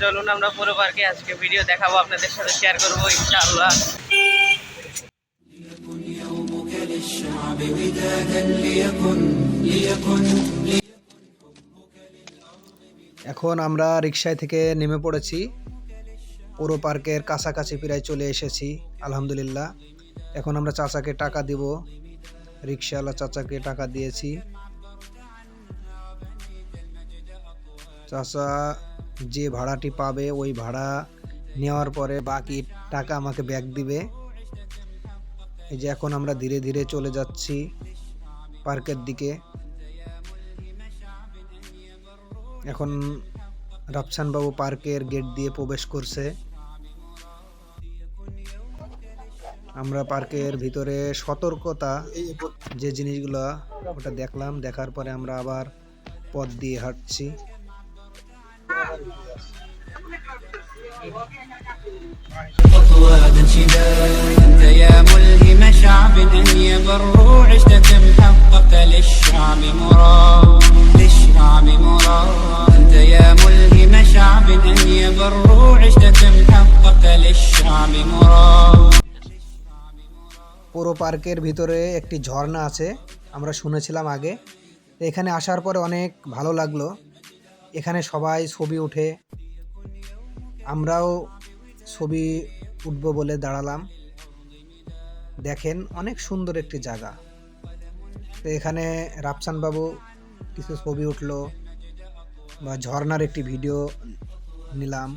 চলুন আমরা পুরো পার্কে আজকে ভিডিও দেখাবো, আপনাদের সাথে শেয়ার করব, ইনশাআল্লাহ। এখন আমরা রিক্সায় থেকে নেমে পড়েছি। পুরো পার্কের কাছাকাছি প্রায় চলে এসেছি, আলহামদুলিল্লাহ। এখন আমরা চাচাকে টাকা দিব। রিক্সাওয়ালা চাচাকে টাকা দিয়েছি। চাচা যে ভাড়াটি পাবে, ওই ভাড়া নেওয়ার পরে বাকি টাকা আমাকে ব্যাক দিবে। এই যে এখন আমরা ধীরে ধীরে চলে যাচ্ছি পার্কের দিকে। এখন রাফসান বাবু পার্কের গেট দিয়ে প্রবেশ করছে। আমরা পার্কের ভিতরে সতর্কতা যে জিনিসগুলো ওটা দেখলাম, দেখার পরে আমরা আবার পথ দিয়ে হাঁটছি। خطوات شداد أنت يا ملهم شعب أن يبروا عشت كم حققت للشعب مراد للشعب مراد أنت يا ملهم شعب أن يبروا عشت كم حققت للشعب مراد পুরো পার্কের ভিতরে একটি ঝর্ণা আছে আমরা শুনেছিলাম আগে তো এখানে আসার পরে অনেক ভালো লাগলো এখানে সবাই ছবি ওঠে। আমরাও ছবি উঠব বলে দাঁড়ালাম। দেখেন, অনেক সুন্দর একটি জায়গা। তো এখানে রাফসান বাবু কিছু ছবি উঠল বা ঝর্নার একটি ভিডিও নিলাম।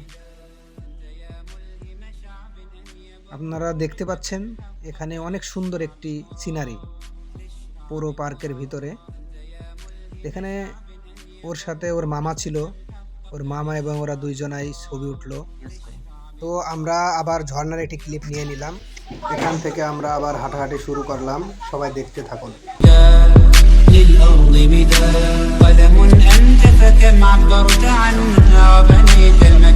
আপনারা দেখতে পাচ্ছেন, এখানে অনেক সুন্দর একটি সিনারি পুরো পার্কের ভিতরে। এখানে ওর সাথে ওর মামা ছিল ওর মামা এবং ওরা দুইজনাই ছবি উঠলো তো আমরা আবার ঝর্ণার একটি ক্লিপ নিয়ে নিলাম এখান থেকে আমরা আবার হাঁটাহাঁটি শুরু করলাম সবাই দেখতে থাকুন للأرض مداد قدم أنت فكم عبرت عنها وبنيت المجد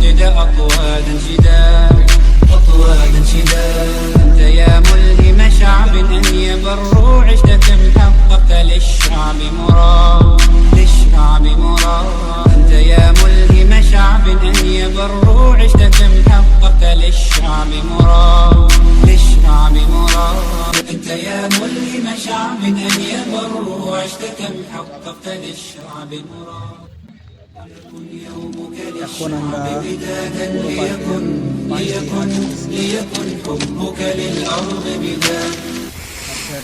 এখন আমরা ليكن ليكن ليكن حبك للأرض بداد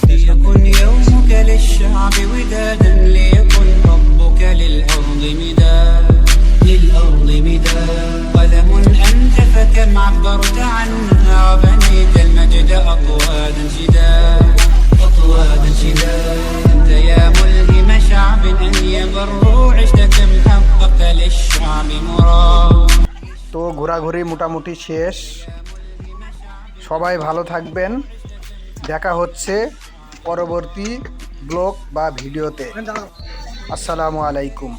ليكن يومك للشعب ودادا ليكن حبك للأرض مداد للأرض مداد قلم أنت فكم عبرت عنها وبنيت المجد أطوادا شداد ঘোরাঘুরি মোটামুটি শেষ। সবাই ভালো থাকবেন। দেখা হচ্ছে পরবর্তী ব্লগ বা ভিডিওতে। আসসালামু আলাইকুম।